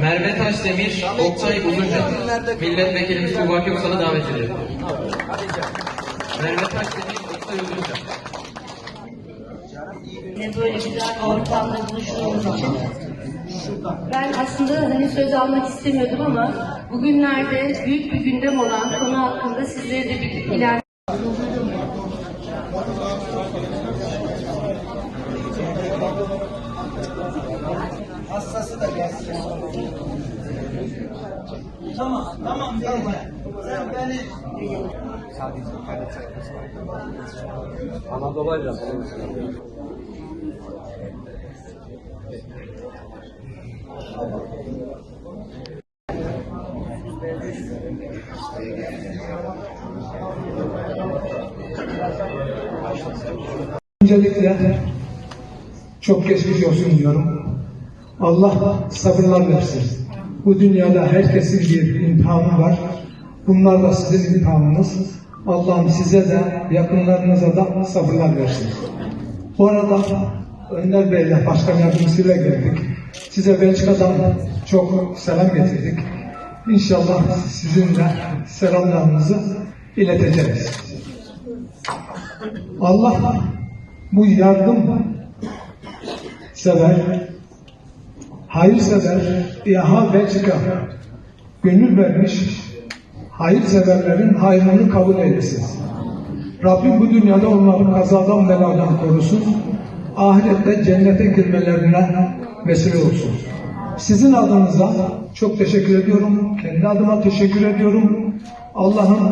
Merve Taşdemir, Oktay Uzunca, milletvekilimiz Tuğba Köksal'ı davet ediyor. Merve Taşdemir, Oktay Uzunca. Yine böyle güzel bir ortamda buluştuğumuz için. Ben aslında hani söz almak istemiyordum ama bugünlerde büyük bir gündem olan konu hakkında sizlere de bir ileride Tamam, tamam vereceğim. Sen beni... Öncelikle çok geçmiş olsun diyorum. Allah sabırlar versin. Bu dünyada herkesin bir imtihanı var. Bunlar da sizin imtihanınız. Allah'ım size de yakınlarınıza da sabırlar versin. Bu arada Önder Bey'le başkan yardımcısıyla geldik. Size Belçika'dan çok selam getirdik. İnşallah sizin de selamlarınızı ileteceğiz. Allah bu yardım sever, hayırsever, İHA Belçika gönül vermiş, hayırseverlerin hayrını kabul eylesin. Rabbim bu dünyada onları kazadan beladan korusun, ahirette cennete girmelerine vesile olsun. Sizin adınıza çok teşekkür ediyorum. Kendi adıma teşekkür ediyorum. Allah'ın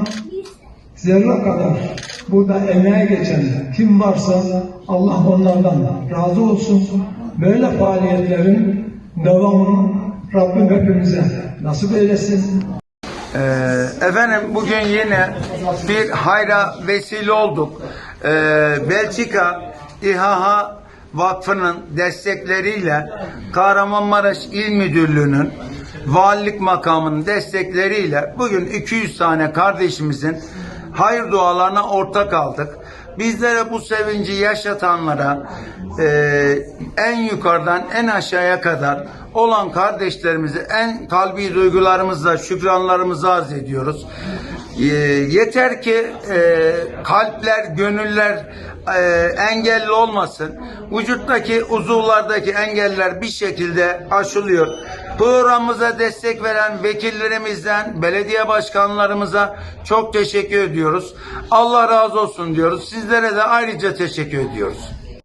zerre kadar burada emeğe geçen kim varsa Allah onlardan razı olsun. Böyle faaliyetlerin devamını Rabbim hepimize nasip eylesin. Ee, efendim bugün yine bir hayra vesile olduk. Ee, Belçika İHA Vakfı'nın destekleriyle Kahramanmaraş İl Müdürlüğü'nün valilik makamının destekleriyle bugün 200 tane kardeşimizin hayır dualarına ortak aldık. Bizlere bu sevinci yaşatanlara e, en yukarıdan en aşağıya kadar olan kardeşlerimizi en kalbi duygularımızla şükranlarımızı arz ediyoruz. E, yeter ki e, kalpler, gönüller e, engelli olmasın. Vücuttaki uzuvlardaki engeller bir şekilde aşılıyor. Programımıza destek veren vekillerimizden, belediye başkanlarımıza çok teşekkür ediyoruz. Allah razı olsun diyoruz. Sizlere de ayrıca teşekkür ediyoruz.